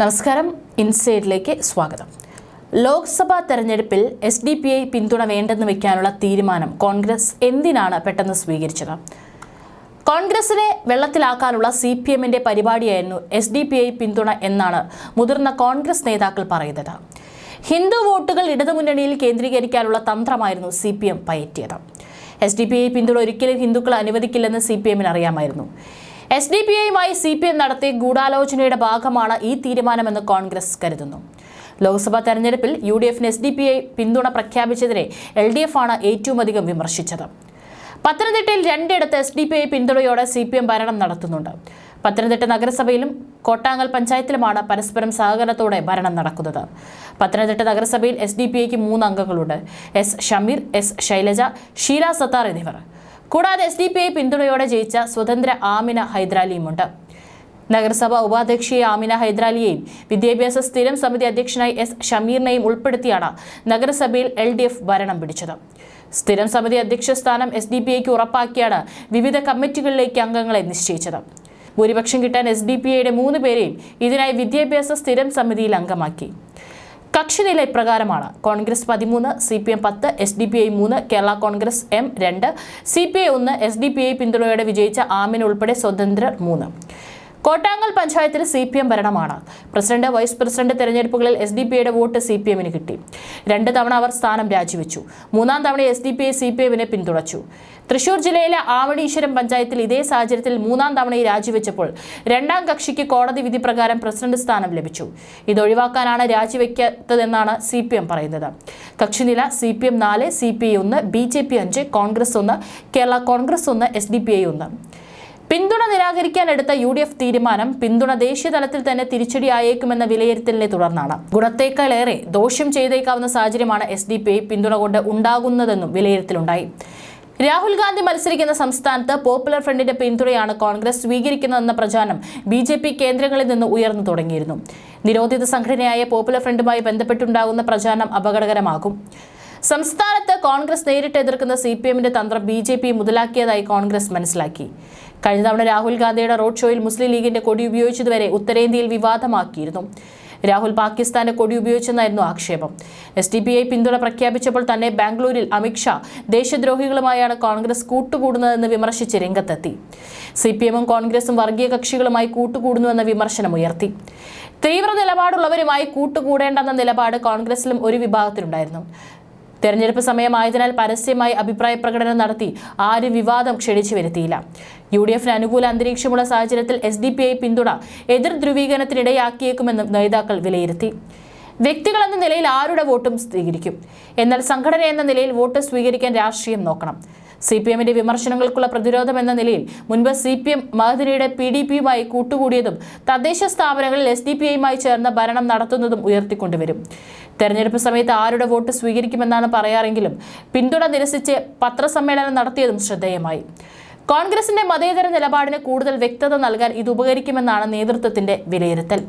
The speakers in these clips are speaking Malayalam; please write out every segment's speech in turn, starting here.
നമസ്കാരം. ഇൻസൈഡിലേക്ക് സ്വാഗതം. ലോക്സഭാ തെരഞ്ഞെടുപ്പിൽ എസ് ഡി പി ഐ പിന്തുണ വേണ്ടെന്ന് വെക്കാനുള്ള തീരുമാനം കോൺഗ്രസ് എന്തിനാണ് പെട്ടെന്ന് സ്വീകരിച്ചത്? കോൺഗ്രസിനെ വെള്ളത്തിലാക്കാനുള്ള സി പി എമ്മിന്റെ പരിപാടിയായിരുന്നു എസ് ഡി പി ഐ പിന്തുണ എന്നാണ് മുതിർന്ന കോൺഗ്രസ് നേതാക്കൾ പറയുന്നത്. ഹിന്ദു വോട്ടുകൾ ഇടതുമുന്നണിയിൽ കേന്ദ്രീകരിക്കാനുള്ള തന്ത്രമായിരുന്നു സി പി എം പയറ്റിയത്. എസ് ഡി പി ഐ പിന്തുണ ഒരിക്കലും ഹിന്ദുക്കൾ അനുവദിക്കില്ലെന്ന് സി പി എമ്മിന് അറിയാമായിരുന്നു. എസ് ഡി പി ഐയുമായി സി പി എം നടത്തിയ ഗൂഢാലോചനയുടെ ഭാഗമാണ് ഈ തീരുമാനമെന്ന് കോൺഗ്രസ് കരുതുന്നു. ലോക്സഭാ തെരഞ്ഞെടുപ്പിൽ യു ഡി എഫിന് എസ് ഡി പി ഐ പിന്തുണ പ്രഖ്യാപിച്ചതിനെ എൽ ഡി എഫ് ആണ് ഏറ്റവും അധികം വിമർശിച്ചത്. പത്തനംതിട്ടയിൽ രണ്ടിടത്ത് എസ് ഡി പി ഐ പിന്തുണയോടെ സി പി എം ഭരണം നടത്തുന്നുണ്ട്. പത്തനംതിട്ട നഗരസഭയിലും കോട്ടാങ്ങൽ പഞ്ചായത്തിലുമാണ് പരസ്പരം സഹകരണത്തോടെ ഭരണം നടക്കുന്നത്. പത്തനംതിട്ട നഗരസഭയിൽ എസ് ഡി പി ഐക്ക് മൂന്ന് അംഗങ്ങളുണ്ട്. എസ് ഷമീർ എസ് ശൈലജ ഷീല സത്താർ എന്നിവർ. കൂടാതെ എസ് ഡി പി ഐ പിന്തുണയോടെ ജയിച്ച സ്വതന്ത്ര ആമിന ഹൈദരാലിയുമുണ്ട്. നഗരസഭാ ഉപാധ്യക്ഷയെ ആമിന ഹൈദരാലിയെയും വിദ്യാഭ്യാസ സ്ഥിരം സമിതി അധ്യക്ഷനായി എസ് ഷമീറിനെയും ഉൾപ്പെടുത്തിയാണ് നഗരസഭയിൽ എൽ ഡി എഫ് ഭരണം പിടിച്ചത്. സ്ഥിരം സമിതി അധ്യക്ഷ സ്ഥാനം എസ് ഡി പി ഐക്ക് ഉറപ്പാക്കിയാണ് വിവിധ കമ്മിറ്റികളിലേക്ക് അംഗങ്ങളെ നിശ്ചയിച്ചത്. ഭൂരിപക്ഷം കിട്ടാൻ എസ് ഡി പി ഐയുടെ മൂന്ന് പേരെയും ഇതിനായി വിദ്യാഭ്യാസ സ്ഥിരം സമിതിയിൽ അംഗമാക്കി. കക്ഷിനില ഇപ്രകാരമാണ്. കോൺഗ്രസ് പതിമൂന്ന് സി പി എം പത്ത് എസ് ഡി പി ഐ മൂന്ന് കേരള കോൺഗ്രസ് എം രണ്ട് സി പി ഐ ഒന്ന് എസ് ഡി പി ഐ പിന്തുണയോടെ വിജയിച്ച ആമിൻ ഉൾപ്പെടെ സ്വതന്ത്രർ മൂന്ന്. കോട്ടാങ്ങൽ പഞ്ചായത്തിൽ സി പി എം ഭരണമാണ്. പ്രസിഡന്റ് വൈസ് പ്രസിഡന്റ് തെരഞ്ഞെടുപ്പുകളിൽ എസ് ഡി പി ഐയുടെ വോട്ട് സി പി എമ്മിന് കിട്ടി. രണ്ട് തവണ അവർ സ്ഥാനം രാജിവെച്ചു. മൂന്നാം തവണ S D P I C P എമ്മിനെ പിന്തുണച്ചു. തൃശൂർ ജില്ലയിലെ ആവണീശ്വരം പഞ്ചായത്തിൽ ഇതേ സാഹചര്യത്തിൽ മൂന്നാം തവണ രാജിവെച്ചപ്പോൾ രണ്ടാം കക്ഷിക്ക് കോടതി വിധി പ്രകാരം പ്രസിഡന്റ് സ്ഥാനം ലഭിച്ചു. ഇത് ഒഴിവാക്കാനാണ് രാജിവെക്കാത്തതെന്നാണ് സി പി എം പറയുന്നത്. കക്ഷിനില സി പി എം നാല് സി പി ഐ ഒന്ന് ബി ജെ പി അഞ്ച് കോൺഗ്രസ് ഒന്ന് കേരള കോൺഗ്രസ് ഒന്ന് എസ് ഡി പി ഐ ഒന്ന്. പിന്തുണ നിരാകരിക്കാൻ എടുത്ത യു ഡി എഫ് തീരുമാനം പിന്തുണ ദേശീയ തലത്തിൽ തന്നെ തിരിച്ചടിയായേക്കുമെന്ന വിലയിരുത്തലിനെ തുടർന്നാണ്. ഗുണത്തേക്കാളേറെ ദോഷം ചെയ്തേക്കാവുന്ന സാഹചര്യമാണ് എസ് ഡി പി ഐ പിന്തുണ കൊണ്ട് ഉണ്ടാകുന്നതെന്നും വിലയിരുത്തലുണ്ടായി. രാഹുൽ ഗാന്ധി മത്സരിക്കുന്ന സംസ്ഥാനത്ത് പോപ്പുലർ ഫ്രണ്ടിന്റെ പിന്തുണയാണ് കോൺഗ്രസ് സ്വീകരിക്കുന്നതെന്ന പ്രചാരണം ബി ജെ പി കേന്ദ്രങ്ങളിൽ നിന്ന് ഉയർന്നു തുടങ്ങിയിരുന്നു. നിരോധിത സംഘടനയായ പോപ്പുലർ ഫ്രണ്ടുമായി ബന്ധപ്പെട്ടുണ്ടാകുന്ന പ്രചാരണം അപകടകരമാകും. സംസ്ഥാനത്ത് കോൺഗ്രസ് നേരിട്ട് എതിർക്കുന്ന സി പി എമ്മിന്റെ തന്ത്രം ബി ജെ പി മുതലാക്കിയതായി കോൺഗ്രസ് മനസ്സിലാക്കി. കഴിഞ്ഞ തവണ രാഹുൽ ഗാന്ധിയുടെ റോഡ് ഷോയിൽ മുസ്ലിം ലീഗിന്റെ കൊടി ഉപയോഗിച്ചതുവരെ ഉത്തരേന്ത്യയിൽ വിവാദമാക്കിയിരുന്നു. രാഹുൽ പാകിസ്ഥാന്റെ കൊടി ഉപയോഗിച്ചെന്നായിരുന്നു ആക്ഷേപം. എസ് ഡി പി ഐ പിന്തുണ പ്രഖ്യാപിച്ചപ്പോൾ തന്നെ ബാംഗ്ലൂരിൽ അമിത്ഷാ ദേശദ്രോഹികളുമായാണ് കോൺഗ്രസ് കൂട്ടുകൂടുന്നതെന്ന് വിമർശിച്ച് രംഗത്തെത്തി. സി പി എമ്മും കോൺഗ്രസും വർഗീയ കക്ഷികളുമായി കൂട്ടുകൂടുന്നുവെന്ന വിമർശനമുയർത്തി തീവ്ര നിലപാടുള്ളവരുമായി കൂട്ടുകൂടേണ്ടെന്ന നിലപാട് കോൺഗ്രസിലും ഒരു വിഭാഗത്തിലുണ്ടായിരുന്നു. തെരഞ്ഞെടുപ്പ് സമയമായതിനാൽ പരസ്യമായി അഭിപ്രായ പ്രകടനം നടത്തി ആരും വിവാദം ക്ഷണിച്ചു വരുത്തിയില്ല. യു ഡി എഫിന് അനുകൂല അന്തരീക്ഷമുള്ള സാഹചര്യത്തിൽ എസ് ഡി പി ഐ പിന്തുണ എതിർ ധ്രുവീകരണത്തിനിടയാക്കിയേക്കുമെന്നും നേതാക്കൾ വിലയിരുത്തി. വ്യക്തികൾ എന്ന നിലയിൽ ആരുടെ വോട്ടും സ്വീകരിക്കും. എന്നാൽ സംഘടന എന്ന നിലയിൽ വോട്ട് സ്വീകരിക്കാൻ രാഷ്ട്രീയം നോക്കണം. സി പി എമ്മിന്റെ വിമർശനങ്ങൾക്കുള്ള പ്രതിരോധം എന്ന നിലയിൽ മുൻപ് സി പി എം മഹദിനിയുടെ പി ഡി പിയുമായി കൂട്ടുകൂടിയതും തദ്ദേശ സ്ഥാപനങ്ങളിൽ എസ് ഡി പി ഐയുമായി ചേർന്ന് ഭരണം നടത്തുന്നതും ഉയർത്തിക്കൊണ്ടുവരും. തെരഞ്ഞെടുപ്പ് സമയത്ത് ആരുടെ വോട്ട് സ്വീകരിക്കുമെന്നാണ് പറയാറെങ്കിലും പിന്തുണ നിരസിച്ച് പത്രസമ്മേളനം നടത്തിയതും ശ്രദ്ധേയമായി. കോൺഗ്രസിന്റെ മതേതര നിലപാടിന് കൂടുതൽ വ്യക്തത നൽകാൻ ഇത് ഉപകരിക്കുമെന്നാണ് നേതൃത്വത്തിന്റെ വിലയിരുത്തൽ.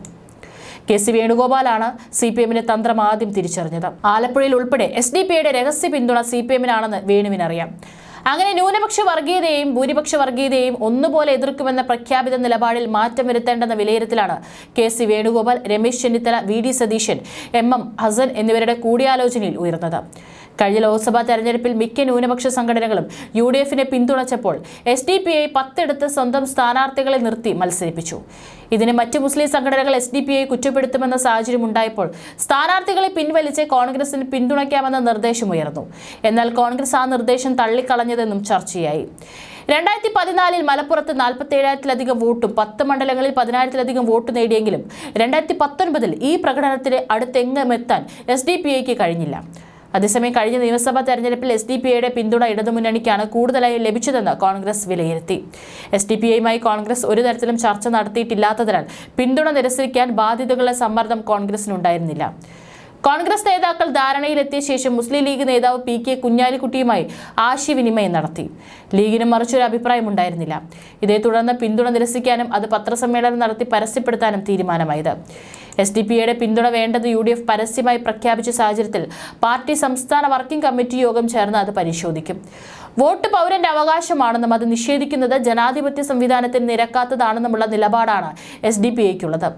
കെ സി വേണുഗോപാലാണ് സി പി എമ്മിന്റെ തന്ത്രം ആദ്യം തിരിച്ചറിഞ്ഞത്. ആലപ്പുഴയിൽ ഉൾപ്പെടെ എസ് ഡി പി ഐയുടെ രഹസ്യ പിന്തുണ സി പി എമ്മിനാണെന്ന് വേണുവിനറിയാം. അങ്ങനെ ന്യൂനപക്ഷ വർഗീയതയെയും ഭൂരിപക്ഷ വർഗീയതയെയും ഒന്നുപോലെ എതിർക്കുമെന്ന പ്രഖ്യാപിത നിലപാടിൽ മാറ്റം വരുത്തേണ്ടെന്ന വിലയിരുത്തലാണ് K C Venugopal Ramesh Chennithala V D Satheesan M M Hassan എന്നിവരുടെ കൂടിയാലോചനയിൽ ഉയർന്നത്. കഴിഞ്ഞ ലോക്സഭാ തെരഞ്ഞെടുപ്പിൽ മിക്ക ന്യൂനപക്ഷ സംഘടനകളും യു ഡി എഫിനെ പിന്തുണച്ചപ്പോൾ എസ് ഡി പി ഐ പത്തെടുത്ത് സ്വന്തം സ്ഥാനാർത്ഥികളെ നിർത്തി മത്സരിപ്പിച്ചു. ഇതിന് മറ്റ് മുസ്ലിം സംഘടനകൾ എസ് ഡി പി ഐ കുറ്റപ്പെടുത്തുമെന്ന സാഹചര്യം ഉണ്ടായപ്പോൾ സ്ഥാനാർത്ഥികളെ പിൻവലിച്ച് കോൺഗ്രസിന് പിന്തുണയ്ക്കാമെന്ന നിർദ്ദേശമുയർന്നു എന്നാൽ കോൺഗ്രസ് ആ നിർദ്ദേശം തള്ളിക്കളഞ്ഞതെന്നും ചർച്ചയായി. രണ്ടായിരത്തി പതിനാലിൽ മലപ്പുറത്ത് നാൽപ്പത്തി ഏഴായിരത്തിലധികം വോട്ടും പത്ത് മണ്ഡലങ്ങളിൽ പതിനായിരത്തിലധികം വോട്ട് നേടിയെങ്കിലും രണ്ടായിരത്തി പത്തൊൻപതിൽ ഈ പ്രകടനത്തിന് അടുത്തെങ്ങുമെത്താൻ എസ് ഡി പി ഐക്ക് കഴിഞ്ഞില്ല. അതേസമയം കഴിഞ്ഞ നിയമസഭാ തെരഞ്ഞെടുപ്പിൽ എസ് ഡി പി ഐയുടെ പിന്തുണ ഇടതുമുന്നണിക്കാണ് കൂടുതലായി ലഭിച്ചതെന്ന് കോൺഗ്രസ് വിലയിരുത്തി. എസ് ഡി പി ഐയുമായി കോൺഗ്രസ് ഒരു തരത്തിലും ചർച്ച നടത്തിയിട്ടില്ലാത്തതിനാൽ പിന്തുണ നിരസിക്കാൻ ബാധ്യതകളുടെ സമ്മർദ്ദം കോൺഗ്രസിനുണ്ടായിരുന്നില്ല. കോൺഗ്രസ് നേതാക്കൾ ധാരണയിലെത്തിയ ശേഷം മുസ്ലിം ലീഗ് നേതാവ് പി കെ കുഞ്ഞാലിക്കുട്ടിയുമായി ആശയവിനിമയം നടത്തി. ലീഗിന് മറിച്ചൊരു അഭിപ്രായമുണ്ടായിരുന്നില്ല. ഇതേ തുടർന്ന് പിന്തുണ നിരസിക്കാനും അത് പത്രസമ്മേളനം നടത്തി പരസ്യപ്പെടുത്താനും തീരുമാനമായത്. എസ് ഡി പി യുടെ പിന്തുണ വേണ്ടത് യു ഡി എഫ് പരസ്യമായി പ്രഖ്യാപിച്ച സാഹചര്യത്തിൽ പാർട്ടി സംസ്ഥാന വർക്കിംഗ് കമ്മിറ്റി യോഗം ചേർന്ന് അത് പരിശോധിക്കും. വോട്ട് പൗരന്റെ അവകാശമാണെന്നും അത് നിഷേധിക്കുന്നത് ജനാധിപത്യ സംവിധാനത്തിന് നിരക്കാത്തതാണെന്നുമുള്ള നിലപാടാണ് എസ് ഡി പി ഐക്കുള്ളത്.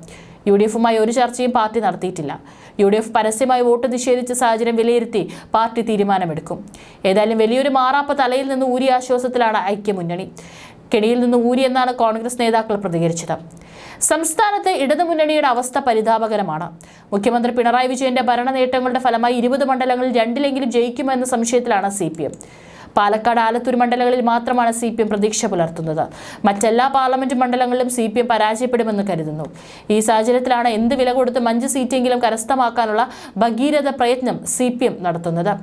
യു ഡി എഫുമായി ഒരു ചർച്ചയും പാർട്ടി നടത്തിയിട്ടില്ല. യു ഡി എഫ് പരസ്യമായി വോട്ട് നിഷേധിച്ച സാഹചര്യം വിലയിരുത്തി പാർട്ടി തീരുമാനമെടുക്കും. ഏതായാലും വലിയൊരു മാറാപ്പ തലയിൽ നിന്ന് ഊരിയ ആശ്വാസത്തിലാണ് ഐക്യമുന്നണി. കെണിയിൽ നിന്ന് ഊരിയെന്നാണ് കോൺഗ്രസ് നേതാക്കൾ പ്രതികരിച്ചത്. സംസ്ഥാനത്ത് ഇടതുമുന്നണിയുടെ അവസ്ഥ പരിതാപകരമാണ്. മുഖ്യമന്ത്രി പിണറായി വിജയന്റെ ഭരണ നേട്ടങ്ങളുടെ ഫലമായി ഇരുപത് മണ്ഡലങ്ങളിൽ രണ്ടിലെങ്കിലും ജയിക്കുമെന്ന സംശയത്തിലാണ് സി പാലക്കാട് ആലത്തൂർ മണ്ഡലങ്ങളിൽ മാത്രമാണ് സി പി എം പ്രതീക്ഷ പുലർത്തുന്നത്. മറ്റെല്ലാ പാർലമെന്റ് മണ്ഡലങ്ങളിലും സി പി എം പരാജയപ്പെടുമെന്ന് കരുതുന്നു. ഈ സാഹചര്യത്തിലാണ് എന്ത് വില കൊടുത്തും അഞ്ച് സീറ്റെങ്കിലും കരസ്ഥമാക്കാനുള്ള ഭഗീരഥ പ്രയത്നം സി പി എം നടത്തുന്നത്.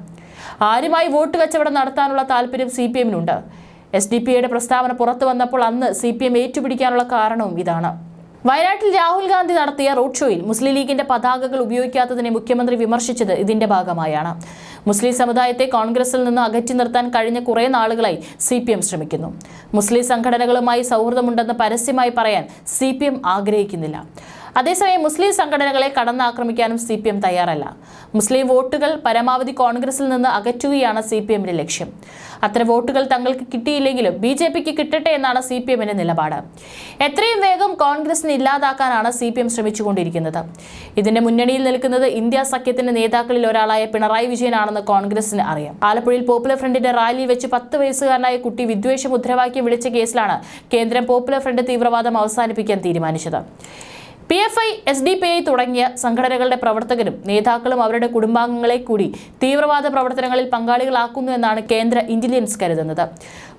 ആരുമായി വോട്ട് കച്ചവടം നടത്താനുള്ള താല്പര്യം സി പി എമ്മിനുണ്ട്. എസ് ഡി പി ഐയുടെ പ്രസ്താവന പുറത്തു വന്നപ്പോൾ അന്ന് സി പി എം ഏറ്റുപിടിക്കാനുള്ള കാരണവും ഇതാണ്. വയനാട്ടിൽ രാഹുൽ ഗാന്ധി നടത്തിയ റോഡ് ഷോയിൽ മുസ്ലിം ലീഗിന്റെ പതാകകൾ ഉപയോഗിക്കാത്തതിനെ മുഖ്യമന്ത്രി വിമർശിച്ചത് ഇതിന്റെ ഭാഗമായാണ്. മുസ്ലിം സമുദായത്തെ കോൺഗ്രസിൽ നിന്ന് അകറ്റി നിർത്താൻ കഴിഞ്ഞ കുറേ നാളുകളായി സി പി എം ശ്രമിക്കുന്നു. മുസ്ലിം സംഘടനകളുമായി സൗഹൃദമുണ്ടെന്ന് പരസ്യമായി പറയാൻ സി പി എം ആഗ്രഹിക്കുന്നില്ല. അതേസമയം മുസ്ലിം സംഘടനകളെ കടന്നാക്രമിക്കാനും സി പി എം തയ്യാറല്ല. മുസ്ലിം വോട്ടുകൾ പരമാവധി കോൺഗ്രസിൽ നിന്ന് അകറ്റുകയാണ് സി പി എമ്മിന്റെ ലക്ഷ്യം. അത്തരം വോട്ടുകൾ തങ്ങൾക്ക് കിട്ടിയില്ലെങ്കിലും ബി ജെ പിക്ക് കിട്ടട്ടെ എന്നാണ് സി പി എമ്മിന്റെ നിലപാട്. എത്രയും വേഗം കോൺഗ്രസിനെ ഇല്ലാതാക്കാനാണ് സി പി എം ശ്രമിച്ചുകൊണ്ടിരിക്കുന്നത്. ഇതിന്റെ മുന്നണിയിൽ നിൽക്കുന്നത് ഇന്ത്യ സഖ്യത്തിന്റെ നേതാക്കളിൽ ഒരാളായ പിണറായി വിജയനാണെന്ന് കോൺഗ്രസിന് അറിയാം. ആലപ്പുഴയിൽ പോപ്പുലർ ഫ്രണ്ടിന്റെ റാലിയിൽ വെച്ച് പത്ത് വയസ്സുകാരനായ കുട്ടി വിദ്വേഷ മുദ്രാവാക്യം വിളിച്ച കേസിലാണ് കേന്ദ്രം പോപ്പുലർ ഫ്രണ്ട് തീവ്രവാദം അവസാനിപ്പിക്കാൻ തീരുമാനിച്ചത്. P F I S D P I തുടങ്ങിയ സംഘടനകളുടെ പ്രവർത്തകരും നേതാക്കളും അവരുടെ കുടുംബാംഗങ്ങളെ കൂടി തീവ്രവാദ പ്രവർത്തനങ്ങളിൽ പങ്കാളികളാക്കുന്നു എന്നാണ് കേന്ദ്ര ഇന്റലിജൻസ് കരുതുന്നത്.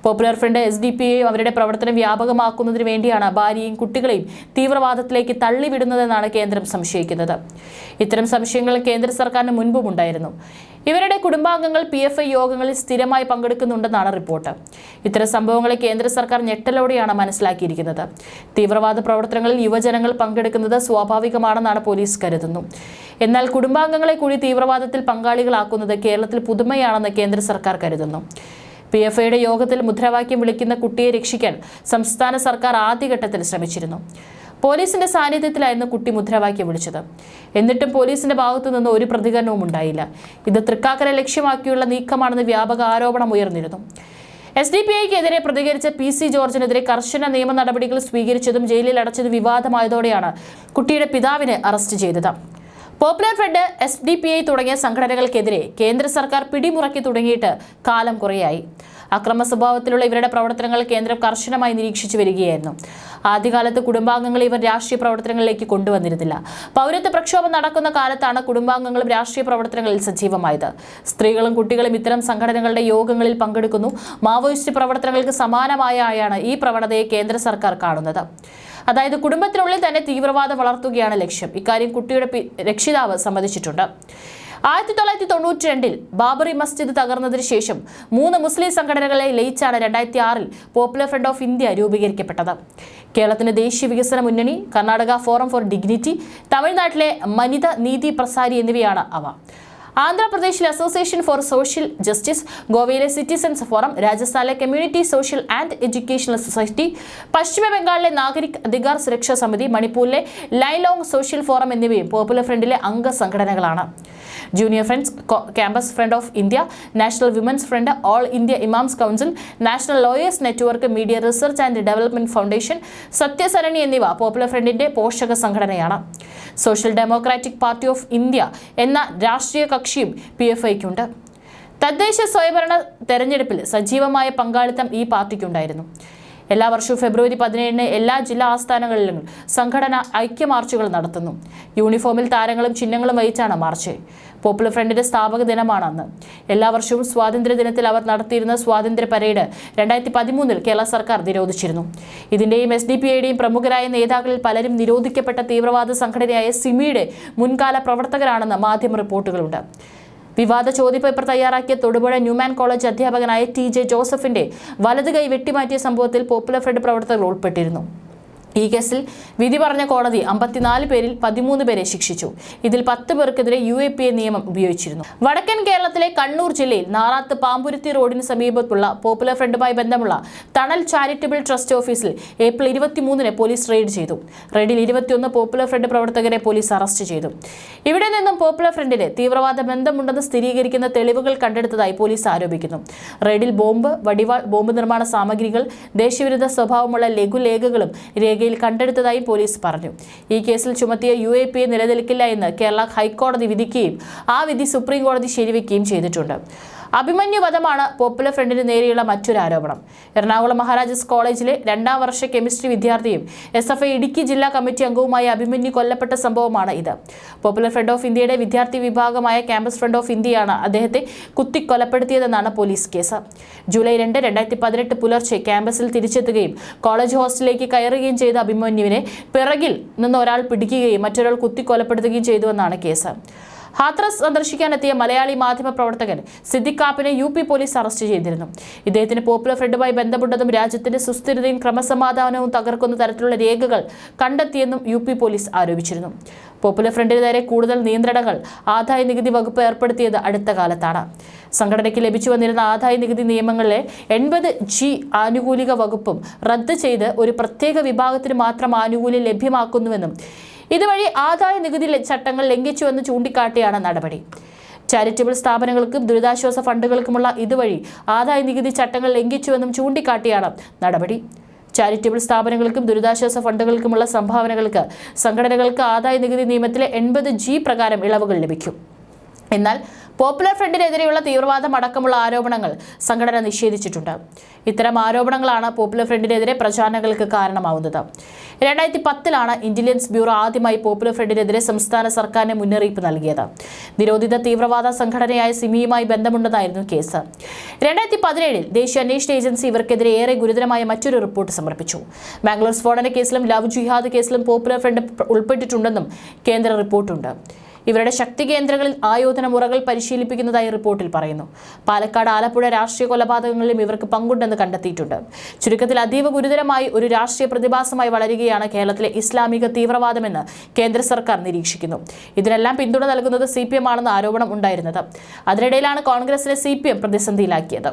Popular front S D P അവരുടെ പ്രവർത്തനം വ്യാപകമാക്കുന്നതിന് വേണ്ടിയാണ് ഭാര്യയും കുട്ടികളെയും തീവ്രവാദത്തിലേക്ക് തള്ളിവിടുന്നതെന്നാണ് കേന്ദ്രം സംശയിക്കുന്നത്. ഇത്തരം സംശയങ്ങൾ കേന്ദ്ര സർക്കാരിന് മുൻപും ഉണ്ടായിരുന്നു. ഇവരുടെ കുടുംബാംഗങ്ങൾ പി എഫ് ഐ യോഗങ്ങളിൽ സ്ഥിരമായി പങ്കെടുക്കുന്നുണ്ടെന്നാണ് റിപ്പോർട്ട്. ഇത്തരം സംഭവങ്ങളെ കേന്ദ്ര സർക്കാർ ഞെട്ടലോടെയാണ് മനസ്സിലാക്കിയിരിക്കുന്നത്. തീവ്രവാദ പ്രവർത്തനങ്ങളിൽ യുവജനങ്ങൾ പങ്കെടുക്കുന്നത് സ്വാഭാവികമാണെന്നാണ് പോലീസ് കരുതുന്നു. എന്നാൽ കുടുംബാംഗങ്ങളെ കൂടി തീവ്രവാദത്തിൽ പങ്കാളികളാക്കുന്നത് കേരളത്തിൽ പുതുമയാണെന്ന് കേന്ദ്ര സർക്കാർ കരുതുന്നു. പി എഫ് ഐയുടെ യോഗത്തിൽ മുദ്രാവാക്യം വിളിക്കുന്ന കുട്ടിയെ രക്ഷിക്കാൻ സംസ്ഥാന സർക്കാർ ആദ്യഘട്ടത്തിൽ ശ്രമിച്ചിരുന്നു. പോലീസിന്റെ സാന്നിധ്യത്തിലായിരുന്നു കുട്ടി മുദ്രാവാക്യം വിളിച്ചത്. എന്നിട്ടും പോലീസിന്റെ ഭാഗത്തു നിന്ന് ഒരു പ്രതികരണവും ഉണ്ടായില്ല. ഇത് തൃക്കാക്കര ലക്ഷ്യമാക്കിയുള്ള നീക്കമാണെന്ന് വ്യാപക ആരോപണം ഉയർന്നിരുന്നു. എസ് ഡി പി ഐക്കെതിരെ പ്രതികരിച്ച പി സി ജോർജിനെതിരെ കർശന നിയമ നടപടികൾ സ്വീകരിച്ചതും ജയിലിൽ അടച്ചതും വിവാദമായതോടെയാണ് കുട്ടിയുടെ പിതാവിനെ അറസ്റ്റ് ചെയ്തത്. Popular front S D P I തുടങ്ങിയ സംഘടനകൾക്കെതിരെ കേന്ദ്ര സർക്കാർ പിടിമുറക്കി തുടങ്ങിയിട്ട് കാലം കുറയായി. അക്രമ സ്വഭാവത്തിലുള്ള ഇവരുടെ പ്രവർത്തനങ്ങൾ കേന്ദ്രം കർശനമായി നിരീക്ഷിച്ചു വരികയായിരുന്നു. ആദ്യകാലത്ത് കുടുംബാംഗങ്ങളെ ഇവർ രാഷ്ട്രീയ പ്രവർത്തനങ്ങളിലേക്ക് കൊണ്ടുവന്നിരുന്നില്ല. പൗരത്വ പ്രക്ഷോഭം നടക്കുന്ന കാലത്താണ് കുടുംബാംഗങ്ങളും രാഷ്ട്രീയ പ്രവർത്തനങ്ങളിൽ സജീവമായത്. സ്ത്രീകളും കുട്ടികളും ഇത്തരം സംഘടനകളുടെ യോഗങ്ങളിൽ പങ്കെടുക്കുന്നു. മാവോയിസ്റ്റ് പ്രവർത്തനങ്ങൾക്ക് സമാനമായാണ് ഈ പ്രവണതയെ കേന്ദ്ര സർക്കാർ കാണുന്നത്. അതായത് കുടുംബത്തിനുള്ളിൽ തന്നെ തീവ്രവാദം വളർത്തുകയാണ് ലക്ഷ്യം. ഇക്കാര്യം കുട്ടിയുടെ രക്ഷിതാവ് സമ്മതിച്ചിട്ടുണ്ട്. ആയിരത്തി തൊള്ളായിരത്തി തൊണ്ണൂറ്റി രണ്ടിൽ ബാബറി മസ്ജിദ് തകർന്നതിന് ശേഷം മൂന്ന് മുസ്ലിം സംഘടനകളെ ലയിച്ചാണ് രണ്ടായിരത്തി ആറിൽ പോപ്പുലർ ഫ്രണ്ട് ഓഫ് ഇന്ത്യ രൂപീകരിക്കപ്പെട്ടത്. കേരളത്തിന്റെ ദേശീയ വികസന മുന്നണി കർണാടക ഫോറം ഫോർ ഡിഗ്നിറ്റി തമിഴ്നാട്ടിലെ മനിത നീതി പ്രസാരി എന്നിവയാണ് അവ. ആന്ധ്രാപ്രദേശിലെ അസോസിയേഷൻ ഫോർ സോഷ്യൽ ജസ്റ്റിസ് ഗോവയിലെ സിറ്റിസൺസ് ഫോറം രാജസ്ഥാനിലെ community social and educational society പശ്ചിമ ബംഗാളിലെ നാഗരിക് അധികാർ സുരക്ഷാ സമിതി മണിപ്പൂരിലെ ലൈലോങ് സോഷ്യൽ ഫോറം എന്നിവയും പോപ്പുലർ ഫ്രണ്ടിലെ അംഗസംഘടനകളാണ് junior fronts campus front of India national women's front all India imams council national lawyers network media research and development foundation Sathyasarani എന്നിവ പോപ്പുലർ ഫ്രണ്ടിന്റെ പോഷക സംഘടനയാണ്. Social democratic party of India എന്ന രാഷ്ട്രീയ കക്ഷിയും പി എഫ് ഐക്കുണ്ട്. തദ്ദേശ സ്വയംഭരണ തെരഞ്ഞെടുപ്പിൽ സജീവമായ പങ്കാളിത്തം ഈ പാർട്ടിക്കുണ്ടായിരുന്നു. എല്ലാ വർഷവും ഫെബ്രുവരി പതിനേഴിന് എല്ലാ ജില്ലാ ആസ്ഥാനങ്ങളിലും സംഘടന ഐക്യമാർച്ചുകൾ നടത്തുന്നു. യൂണിഫോമിൽ താരങ്ങളും ചിഹ്നങ്ങളും വഹിച്ചാണ് മാർച്ച്. പോപ്പുലർ ഫ്രണ്ടിന്റെ സ്ഥാപക ദിനമാണ് അന്ന് എല്ലാ വർഷവും സ്വാതന്ത്ര്യ ദിനത്തിൽ അവർ നടത്തിയിരുന്ന സ്വാതന്ത്ര്യ പരേഡ് രണ്ടായിരത്തി പതിമൂന്നിൽ കേരള സർക്കാർ നിരോധിച്ചിരുന്നു. ഇതിന്റെയും എസ് ഡി പി പ്രമുഖരായ നേതാക്കളിൽ പലരും നിരോധിക്കപ്പെട്ട തീവ്രവാദ സംഘടനയായ സിമിയുടെ മുൻകാല പ്രവർത്തകരാണെന്ന് മാധ്യമ റിപ്പോർട്ടുകളുണ്ട്. വിവാദ ചോദ്യപേപ്പർ തയ്യാറാക്കിയ തൊടുപുഴ ന്യൂമാൻ കോളേജ് അധ്യാപകനായ ടി ജെ ജോസഫിന്റെ വലതുകൈ വെട്ടിമാറ്റിയ സംഭവത്തിൽ പോപ്പുലർ ഫ്രണ്ട് പ്രവർത്തകർ ഉൾപ്പെട്ടിരുന്നു. ഈ കേസിൽ വിധി പറഞ്ഞ കോടതി അമ്പത്തിനാല് പേരിൽ പതിമൂന്ന് പേരെ ശിക്ഷിച്ചു. ഇതിൽ പത്ത് പേർക്കെതിരെ യു എ പി എ നിയമം ഉപയോഗിച്ചിരുന്നു. വടക്കൻ കേരളത്തിലെ കണ്ണൂർ ജില്ലയിൽ നാറാത്ത് പാമ്പുരുത്തി റോഡിന് സമീപത്തുള്ള പോപ്പുലർ ഫ്രണ്ടുമായി ബന്ധമുള്ള തണൽ ചാരിറ്റബിൾ ട്രസ്റ്റ് ഓഫീസിൽ ഏപ്രിൽ ഇരുപത്തിമൂന്നിന് പോലീസ് റെയ്ഡ് ചെയ്തു. റെയ്ഡിൽ ഇരുപത്തിയൊന്ന് പോപ്പുലർ ഫ്രണ്ട് പ്രവർത്തകരെ പോലീസ് അറസ്റ്റ് ചെയ്തു. ഇവിടെ നിന്നും പോപ്പുലർ ഫ്രണ്ടിന് തീവ്രവാദ ബന്ധമുണ്ടെന്ന് സ്ഥിരീകരിക്കുന്ന തെളിവുകൾ കണ്ടെടുത്തതായി പോലീസ് ആരോപിക്കുന്നു. റെയ്ഡിൽ ബോംബ് വടിവാൾ ബോംബ് നിർമ്മാണ സാമഗ്രികൾ ദേശവിരുദ്ധ സ്വഭാവമുള്ള ലഘുലേഖകളും രേഖയിൽ രേഖയിൽ കണ്ടെടുത്തതായും പോലീസ് പറഞ്ഞു. ഈ കേസിൽ ചുമത്തിയ യു എ പി എ നിലനിൽക്കില്ല എന്ന് കേരള ഹൈക്കോടതി വിധിക്കുകയും ആ വിധി സുപ്രീം കോടതി ശരിവെക്കുകയും ചെയ്തിട്ടുണ്ട്. അഭിമന്യു വധമാണ് പോപ്പുലർ ഫ്രണ്ടിന് നേരെയുള്ള മറ്റൊരു ആരോപണം. എറണാകുളം മഹാരാജാസ് കോളേജിലെ രണ്ടാം വർഷ കെമിസ്ട്രി വിദ്യാർത്ഥിയും എസ് എഫ് ഐ ഇടുക്കി ജില്ലാ കമ്മിറ്റി അംഗവുമായ അഭിമന്യു കൊല്ലപ്പെട്ട സംഭവമാണ് ഇത്. പോപ്പുലർ ഫ്രണ്ട് ഓഫ് ഇന്ത്യയുടെ വിദ്യാർത്ഥി വിഭാഗമായ ക്യാമ്പസ് ഫ്രണ്ട് ഓഫ് ഇന്ത്യയാണ് അദ്ദേഹത്തെ കുത്തിക്കൊലപ്പെടുത്തിയതെന്നാണ് പോലീസ് കേസ് ജൂലൈ രണ്ട് രണ്ടായിരത്തി പതിനെട്ട് പുലർച്ചെ ക്യാമ്പസിൽ തിരിച്ചെത്തുകയും കോളേജ് ഹോസ്റ്റലിലേക്ക് കയറുകയും ചെയ്ത അഭിമന്യുവിനെ പിറകിൽ നിന്ന് ഒരാൾ പിടിക്കുകയും മറ്റൊരാൾ കുത്തിക്കൊലപ്പെടുത്തുകയും ചെയ്തുവെന്നാണ് കേസ് ഹാത്രസ് സന്ദർശിക്കാനെത്തിയ മലയാളി മാധ്യമ പ്രവർത്തകൻ സിദ്ദിഖ് കാപ്പിനെ യു പി പോലീസ് അറസ്റ്റ് ചെയ്തിരുന്നു. ഇദ്ദേഹത്തിന് പോപ്പുലർ ഫ്രണ്ടുമായി ബന്ധപ്പെട്ടതും രാജ്യത്തിന്റെ സുസ്ഥിരതയും ക്രമസമാധാനവും തകർക്കുന്ന തരത്തിലുള്ള രേഖകൾ കണ്ടെത്തിയെന്നും യു പി പോലീസ് ആരോപിച്ചിരുന്നു. പോപ്പുലർ ഫ്രണ്ടിന് നേരെ കൂടുതൽ നിയന്ത്രണങ്ങൾ ആദായ നികുതി വകുപ്പ് ഏർപ്പെടുത്തിയത് അടുത്ത കാലത്താണ്. സംഘടനയ്ക്ക് ലഭിച്ചു വന്നിരുന്ന ആദായ നികുതി നിയമങ്ങളിലെ എൺപത് ജി ആനുകൂലിക വകുപ്പും റദ്ദ് ചെയ്ത് ഒരു പ്രത്യേക വിഭാഗത്തിന് മാത്രം ആനുകൂല്യം ലഭ്യമാക്കുന്നുവെന്നും ഇതുവഴി ആദായ നികുതി ചട്ടങ്ങൾ ലംഘിച്ചുവെന്ന് ചൂണ്ടിക്കാട്ടിയാണ് നടപടി. ചാരിറ്റബിൾ സ്ഥാപനങ്ങൾക്കും ദുരിതാശ്വാസ ഫണ്ടുകൾക്കുമുള്ള ഇതുവഴി ആദായ നികുതി ചട്ടങ്ങൾ ലംഘിച്ചുവെന്നും ചൂണ്ടിക്കാട്ടിയാണ് നടപടി. ചാരിറ്റബിൾ സ്ഥാപനങ്ങൾക്കും ദുരിതാശ്വാസ ഫണ്ടുകൾക്കുമുള്ള സംഭാവനകൾക്ക് സംഘടനകൾക്ക് ആദായ നികുതി നിയമത്തിലെ എൺപത് ജി പ്രകാരം ഇളവുകൾ ലഭിക്കും. എന്നാൽ പോപ്പുലർ ഫ്രണ്ടിനെതിരെയുള്ള തീവ്രവാദം അടക്കമുള്ള ആരോപണങ്ങൾ സംഘടന നിഷേധിച്ചിട്ടുണ്ട്. ഇത്തരം ആരോപണങ്ങളാണ് പോപ്പുലർ ഫ്രണ്ടിനെതിരെ പ്രചാരണങ്ങൾക്ക് കാരണമാവുന്നത്. രണ്ടായിരത്തി പത്തിലാണ് ഇന്റലിജൻസ് ബ്യൂറോ ആദ്യമായി പോപ്പുലർ ഫ്രണ്ടിനെതിരെ സംസ്ഥാന സർക്കാരിന് മുന്നറിയിപ്പ് നൽകിയത്. നിരോധിത തീവ്രവാദ സംഘടനയായ സിമിയുമായി ബന്ധമുണ്ടെന്നായിരുന്നു കേസ്. രണ്ടായിരത്തി പതിനേഴിൽ ദേശീയ അന്വേഷണ ഏജൻസി ഇവർക്കെതിരെ ഏറെ ഗുരുതരമായ മറ്റൊരു റിപ്പോർട്ട് സമർപ്പിച്ചു. മാംഗ്ലൂർ സ്ഫോടന കേസിലും ലവ് ജിഹാദ് കേസിലും പോപ്പുലർ ഫ്രണ്ട് ഉൾപ്പെട്ടിട്ടുണ്ടെന്നും കേന്ദ്ര റിപ്പോർട്ടുണ്ട്. ഇവരുടെ ശക്തി കേന്ദ്രങ്ങളിൽ ആയോധന മുറകൾ പരിശീലിപ്പിക്കുന്നതായി റിപ്പോർട്ടിൽ പറയുന്നു. പാലക്കാട് ആലപ്പുഴ രാഷ്ട്രീയ കൊലപാതകങ്ങളിലും ഇവർക്ക് പങ്കുണ്ടെന്ന് കണ്ടെത്തിയിട്ടുണ്ട്. ചുരുക്കത്തിൽ അതീവ ഗുരുതരമായി ഒരു രാഷ്ട്രീയ പ്രതിഭാസമായി വളരുകയാണ് കേരളത്തിലെ ഇസ്ലാമിക തീവ്രവാദമെന്ന് കേന്ദ്ര സർക്കാർ നിരീക്ഷിക്കുന്നു. ഇതിനെല്ലാം പിന്തുണ നൽകുന്നത് സി ആണെന്ന് ആരോപണം ഉണ്ടായിരുന്നത്. അതിനിടയിലാണ് കോൺഗ്രസിലെ സി പ്രതിസന്ധിയിലാക്കിയത്.